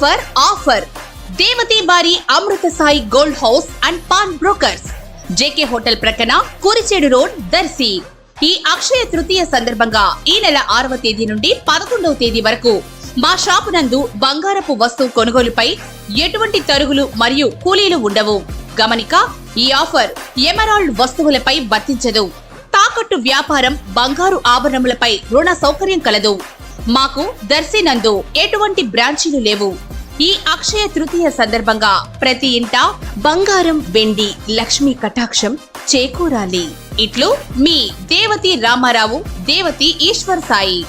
Offer offer. Devathi బారి Amrutha Sai gold house and pawn brokers. JK hotel ప్రక్కన Kurichedu road Darsi. ఈ అక్షయ తృతీయ సందర్భంగా ఈ నెల ఆరవ తేదీ నుండి పదకొండవ తేదీ వరకు మా షాపు నందు బంగారపు వస్తువు కొనుగోలుపై ఎటువంటి తరుగులు మరియు కూలీలు ఉండవు. గమనిక ఈ ఆఫర్ ఎమరాల్డ్ వస్తువులపై వర్తించదు. తాకట్టు వ్యాపారం బంగారు ఆభరణములపై రుణ సౌకర్యం కలదు. మాకు దర్శి నందు ఎటువంటి బ్రాంచీలు లేవు. ఈ అక్షయ తృతీయ సందర్భంగా ప్రతి ఇంట బంగారం వెండి లక్ష్మీ కటాక్షం చేకూరాలి. ఇట్లు మీ దేవతి రామారావు దేవతి ఈశ్వర్ సాయి.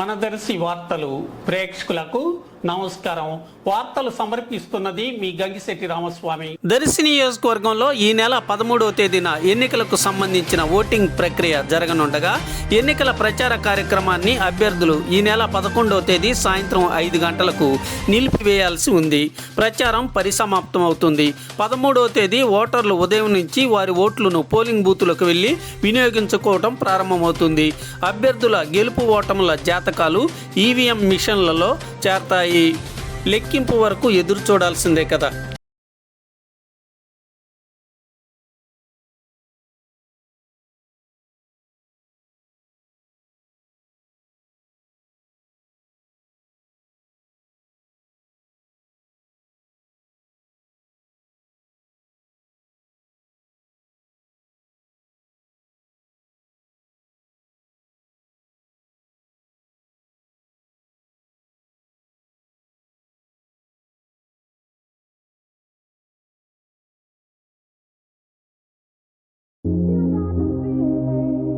మన దర్శి వార్తలు ప్రేక్షకులకు నమస్కారం. వార్తలు సమర్పిస్తున్నది మీ గంగిశెట్టి రామస్వామి. దర్శి నియోజకవర్గంలో ఈ నెల పదమూడవ తేదీన ఎన్నికలకు సంబంధించిన ఓటింగ్ ప్రక్రియ జరగనుండగా ఎన్నికల ప్రచార కార్యక్రమాన్ని అభ్యర్థులు ఈ నెల పదకొండవ తేదీ సాయంత్రం ఐదు గంటలకు నిలిపివేయాల్సి ఉంది. ప్రచారం పరిసమాప్తం అవుతుంది పదమూడవ తేదీ ఓటర్లు ఉదయం నుంచి వారి ఓట్లను పోలింగ్ బూతులకు వెళ్ళి వినియోగించుకోవడం ప్రారంభమవుతుంది. అభ్యర్థుల గెలుపు ఓటముల జాతకాలు ఈవీఎం మిషన్లలో చేరతాయి. లెక్కింపు వరకు ఎదురు చూడాల్సిందే కదా.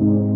you.